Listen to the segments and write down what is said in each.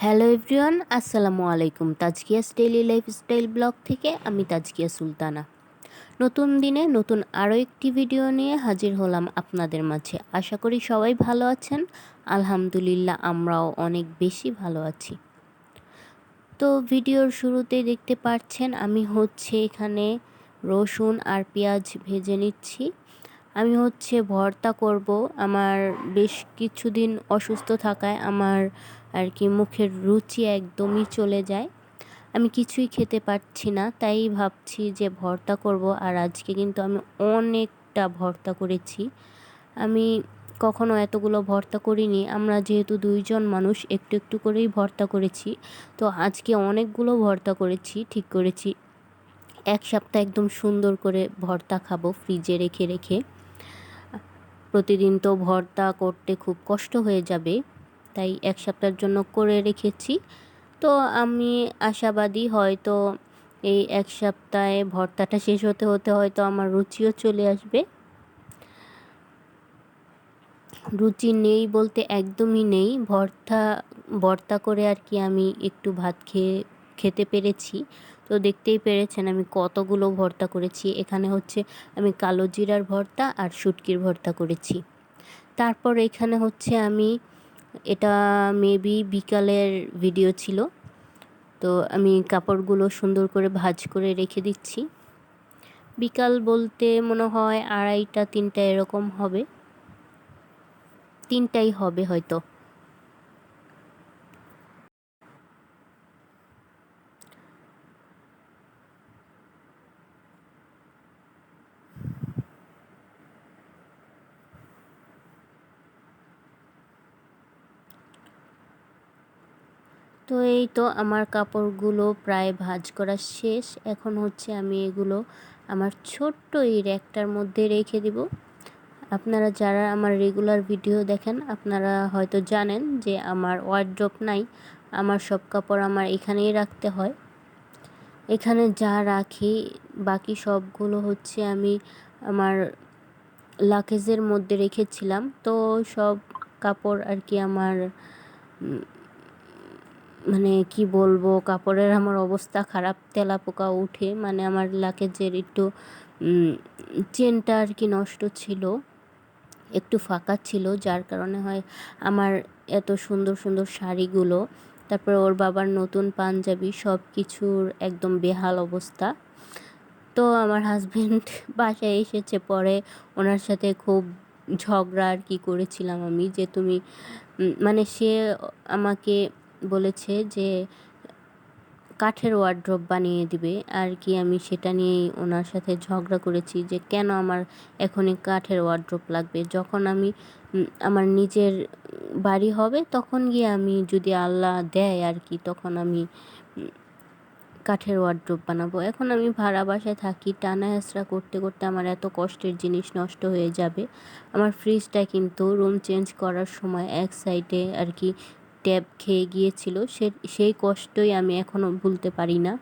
Hello everyone, আসসালামু আলাইকুম। তাজকিয়াস daily lifestyle blog থেকে আমি তাজকিয়া সুলতানা। নতুন দিনে নতুন আরও একটি ভিডিও নিয়ে হাজির হলাম আপনাদের মাঝে। আশা করি সবাই ভালো আছেন। আলহামদুলিল্লাহ, আমরাও অনেক বেশি ভালো আছি। তো ভিডিওর শুরুতেই দেখতে পাচ্ছেন আমি হচ্ছে এখানে রসুন আর পেঁয়াজ ভেজে নিচ্ছি। আমি হচ্ছে ভর্তা করব। আমার বেশ কিছুদিন অসুস্থ থাকায় আমার আর কি মুখের রুচি একদমই চলে যায়। আমি কিছুই খেতে পারছি না, তাই ভাবছি যে ভর্তা করব। আর আজকে কিন্তু আমি অনেকটা ভর্তা করেছি। আমি কখনো এতগুলো ভর্তা করিনি। আমরা যেহেতু দুইজন মানুষ, একটু একটু করেই ভর্তা করেছি। তো আজকে অনেকগুলো ভর্তা করেছি, ঠিক করেছি। এক সপ্তাহ একদম সুন্দর করে ভর্তা খাব ফ্রিজে রেখে রেখে। প্রতিদিন তো ভর্তা করতে খুব কষ্ট হয়ে যাবে। তাই এক সপ্তাহের জন্য করে রেখেছি। তো আমি আশাবাদী হয়তো এই এক সপ্তাহে ভর্তাটা শেষ হতে হতে হয়তো আমার রুচিও চলে আসবে। রুচি নেই বলতে একদমই নেই। ভর্তা ভর্তা করে আর কি আমি একটু ভাত খেয়ে, খেতে পেরেছি। তো দেখতেই পেরেছেন আমি কতগুলো ভর্তা করেছি। এখানে হচ্ছে আমি কালো জিরার ভর্তা আর শুটকির ভর্তা করেছি। তারপর এখানে হচ্ছে আমি এটা মেবি বিকালের ভিডিও ছিল। তো আমি কাপড়গুলো সুন্দর করে ভাজ করে রেখে দিচ্ছি। বিকাল বলতে মনে হয় আড়াইটা তিনটা এরকম হবে। তিনটাই হবে হয়তো। তো এই তো আমার কাপড়গুলো প্রায় ভাজ করা শেষ। এখন হচ্ছে আমি এগুলো আমার ছোট্ট এই র্যাকটার মধ্যে রেখে দিব। আপনারা যারা আমার রেগুলার ভিডিও দেখেন, আপনারা হয়তো জানেন যে আমার ওয়ার্ড্রপ নাই, আমার সব কাপড় আমার এখানেই রাখতে হয়। এখানে যা রাখি, বাকি সবগুলো হচ্ছে আমি আমার লাকেজের মধ্যে রেখেছিলাম। তো সব কাপড় আর কি আমার মানে কি বলব, কাপড়ের আমার অবস্থা খারাপ তেলা পোকা উঠে মানে আমার লাকেজের একটু চেনটা আর কি নষ্ট ছিল, একটু ফাঁকা ছিল, যার কারণে হয় আমার এত সুন্দর সুন্দর শাড়িগুলো, তারপরে ওর বাবার নতুন পাঞ্জাবি সব কিছুর একদম বেহাল অবস্থা। তো আমার হাজব্যান্ড বাসায় এসেছে, পরে ওনার সাথে খুব ঝগড়া আর কি করেছিলাম আমি, যে তুমি মানে সে আমাকে বলেছে যে, কাঠের ওয়ার্ড্রপ বানিয়ে দিবে। আর কি আমি সেটা নিয়েই ওনার সাথে ঝগড়া করেছি যে, কেন আমার এখনই কাঠের ওয়ার্ড্রপ লাগবে? যখন আমি আমার নিজের বাড়ি হবে, তখন গিয়ে আমি যদি আল্লাহ দেয় আর কি, তখন আমি কাঠের ওয়ার্ড্রপ বানাবো। এখন আমি ভাড়া বাসায় থাকি, টানা হেঁচড়া করতে করতে আমার এত কষ্টের জিনিস নষ্ট হয়ে যাবে। আমার ফ্রিজটা কিন্তু রুম চেঞ্জ করার সময় এক সাইডে আর কি ট্যাব খেয়ে গিয়েছিল। সে, সেই কষ্টই আমি এখনও ভুলতে পারি না।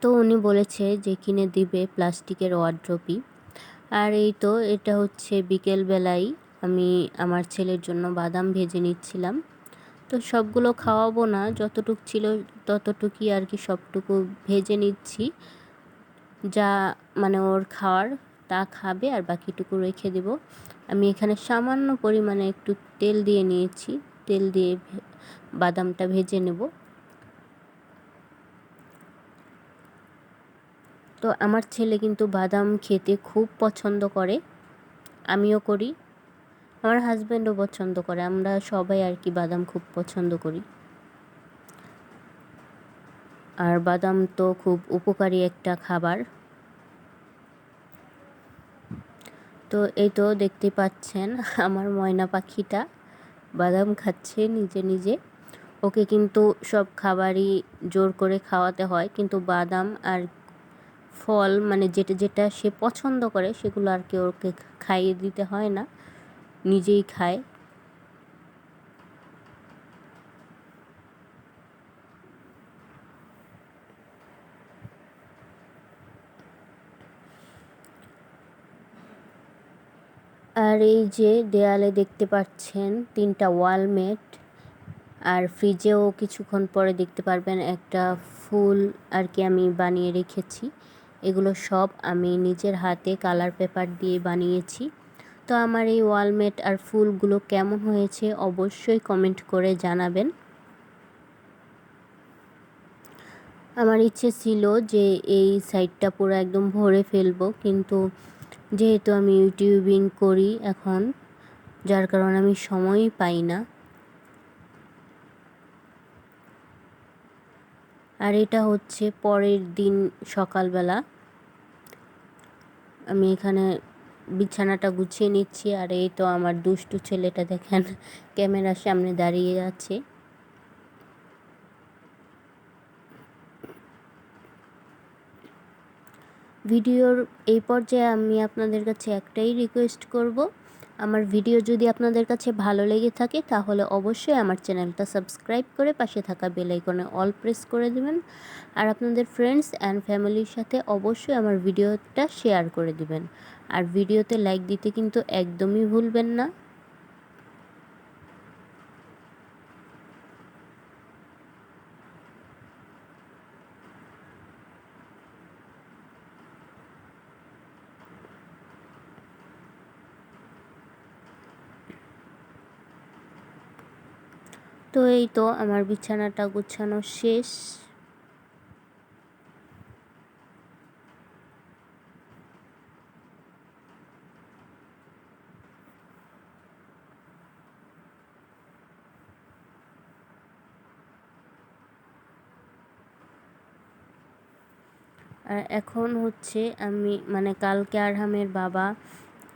তো উনি বলেছে যে, কিনে দিবে প্লাস্টিকের ওয়ার্ড্রপই। আর এই তো, এটা হচ্ছে বিকেলবেলায় আমি আমার ছেলের জন্য বাদাম ভেজে নিচ্ছিলাম। তো সবগুলো খাওয়াবো না, যতটুক ছিল ততটুকুই আর কি সবটুকু ভেজে নিচ্ছি। যা মানে ওর খাওয়ার, তা খাবে আর বাকিটুকু রেখে দেব। আমি এখানে সামান্য পরিমাণে একটু তেল দিয়ে নিয়েছি। তেল দিয়ে বাদামটা ভেজে নেব। তো আমার ছেলে কিন্তু বাদাম খেতে খুব পছন্দ করে, আমিও করি। আমার হাজব্যান্ডও পছন্দ করে, আমরা সবাই আর কি বাদাম খুব পছন্দ করি। আর বাদাম তো খুব উপকারী একটা খাবার। তো এই তো দেখতে পাচ্ছেন আমার ময়না পাখিটা। বাদাম খাচ্ছে নিজে নিজে। ওকে কিন্তু সব খাবারই জোর করে খাওয়াতে হয়, কিন্তু বাদাম আর ফল মানে যেটা যেটা সে পছন্দ করে সেগুলো আর কি ওকে খাইয়ে দিতে হয় না। নিজেই খায়। আর এই যে দেয়ালে দেখতে পাচ্ছেন তিনটা ওয়ালমেট আর ফ্রিজেও কিছুক্ষণ পরে দেখতে পারবেন একটা ফুল আর কি আমি বানিয়ে রেখেছি। এগুলো সব আমি নিজের হাতে কালার পেপার দিয়ে বানিয়েছি। তো আমার এই ওয়ালমেট আর ফুলগুলো কেমন হয়েছে অবশ্যই কমেন্ট করে জানাবেন। আমার ইচ্ছে ছিল যে এই সাইডটা পুরো একদম ভরে ফেলব, কিন্তু যেহেতু আমি ইউটিউবিং করি এখন, যার কারণে আমি সময়ই পাই না। আর এটা হচ্ছে পরের দিন সকালবেলা। আমি এখানে বিছানাটা গুছিয়ে নিচ্ছি, আর এই তো আমার দুষ্টু ছেলেটা দেখেন, ক্যামেরার সামনে দাঁড়িয়ে আছে। ভিডিওর এই পর্যায়ে আমি আপনাদের কাছে একটাই রিকোয়েস্ট করব। আমার ভিডিও যদি আপনাদের কাছে ভালো লেগে থাকে, তাহলে অবশ্যই আমার চ্যানেলটা সাবস্ক্রাইব করে পাশে থাকা বেল আইকনে অল প্রেস করে দেবেন। আর আপনাদের ফ্রেন্ডস অ্যান্ড ফ্যামিলির সাথে অবশ্যই আমার ভিডিওটা শেয়ার করে দিবেন। আর ভিডিওতে লাইক দিতে কিন্তু একদমই ভুলবেন না। তো এই তো আমার বিছানাটা গুছানো শেষ। আর এখন হচ্ছে আমি মানে কালকে আরহামের বাবা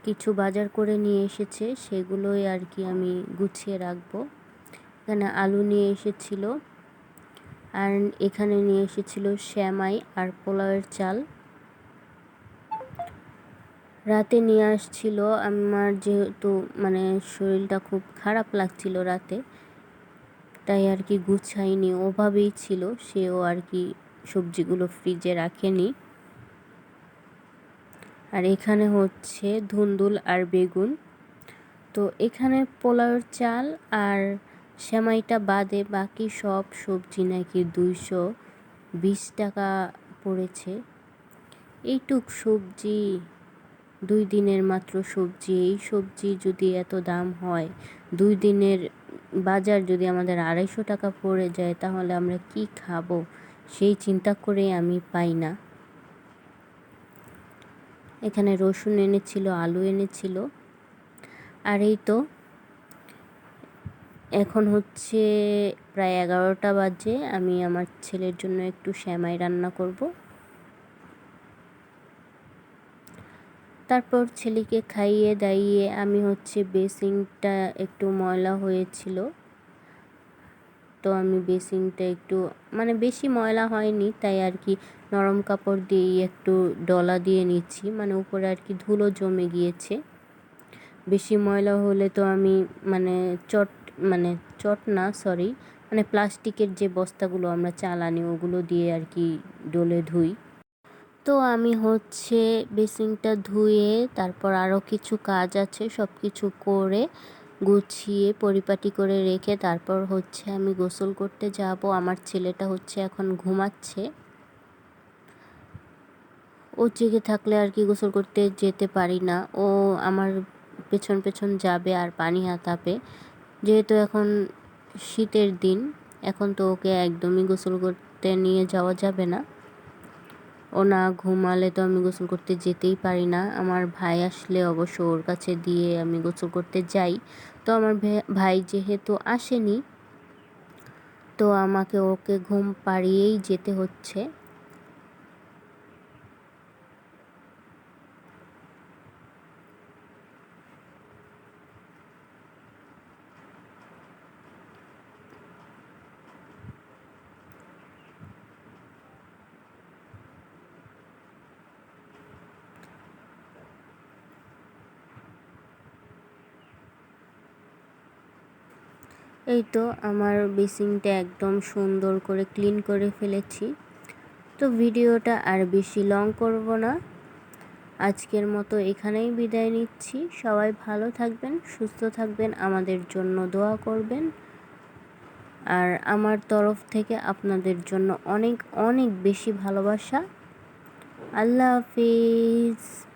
কিছু বাজার করে নিয়ে এসেছে, সেগুলোই আর কি আমি গুছিয়ে রাখব। এখানে আলু নিয়ে এসেছিল। আর এখানে নিয়ে এসেছিল শ্যামাই আর পোলাওয়ের চাল। রাতে নিয়ে আসছিল। আমার যেহেতু মানে শরীরটা খুব খারাপ লাগছিল রাতে, তাই আর কি গুছাইনি। ওভাবেই ছিল, সেও আর কি সবজিগুলো ফ্রিজে রাখেনি। আর এখানে হচ্ছে ধুন্দুল আর বেগুন। তো এখানে পোলাওয়ের চাল আর সেমাইটা বাদে বাকি সব সবজি নাকি দুইশো বিশ টাকা পড়েছে। এইটুক সবজি, দুই দিনের মাত্র সবজি। এই সবজি যদি এত দাম হয়, দুই দিনের বাজার যদি আমাদের আড়াইশো টাকা পড়ে যায়, তাহলে আমরা কি খাব? সেই চিন্তা করে আমি পাই না। এখানে রসুন এনেছিল, আলু এনেছিল। আর এই তো এখন হচ্ছে প্রায় এগারোটা বাজে, আমি আমার ছেলের জন্য একটু শ্যামাই রান্না করব। তারপর ছেলেকে খাইয়ে দাইয়ে আমি হচ্ছে বেসিংটা একটু ময়লা হয়েছিল। তো আমি বেসিংটা একটু মানে বেশি ময়লা হয়নি, তাই আর কি নরম কাপড় দিয়েই একটু ডলা দিয়ে নিচ্ছি মানে উপরে আর কি ধুলো জমে গিয়েছে। বেশি ময়লা হলে তো আমি মানে চট মানে চট না সরি মানে প্লাস্টিকের যে বস্তাগুলো আমরা চালানি, ওগুলো দিয়ে আর কি ডলে ধুই। তো আমি হচ্ছে বেসিনটা ধুয়ে, তারপর আরও কিছু কাজ আছে সব কিছু করে গুছিয়ে, পরিপাটি করে রেখে তারপর হচ্ছে আমি গোসল করতে যাব। আমার ছেলেটা হচ্ছে এখন ঘুমাচ্ছে। ও জেগে থাকলে আর কি গোসল করতে যেতে পারি না। ও আমার পেছন পেছন যাবে আর পানি হাতাবে। যেহেতু এখন শীতের দিন, এখন তো ওকে একদমই গোসল করতে নিয়ে যাওয়া যাবে না। ও না ঘুমালে তো আমি গোসল করতে যেতেই পারি না। আমার ভাই আসলে অবশ্য ওর কাছে দিয়ে আমি গোসল করতে যাই। তো আমার ভাই যেহেতু আসেনি, তো আমাকে ওকে ঘুম পাড়িয়েই যেতে হচ্ছে। এই তো আমার বেসিংটা একদম সুন্দর করে ক্লিন করে ফেলেছি। তো ভিডিওটা আর বেশি লং করব না। আজকের মতো এখানেই বিদায় নিচ্ছি। সবাই ভালো থাকবেন, সুস্থ থাকবেন, আমাদের জন্য দোয়া করবেন। আর আমার তরফ থেকে আপনাদের জন্য অনেক অনেক বেশি ভালোবাসা। আল্লাহ হাফিজ।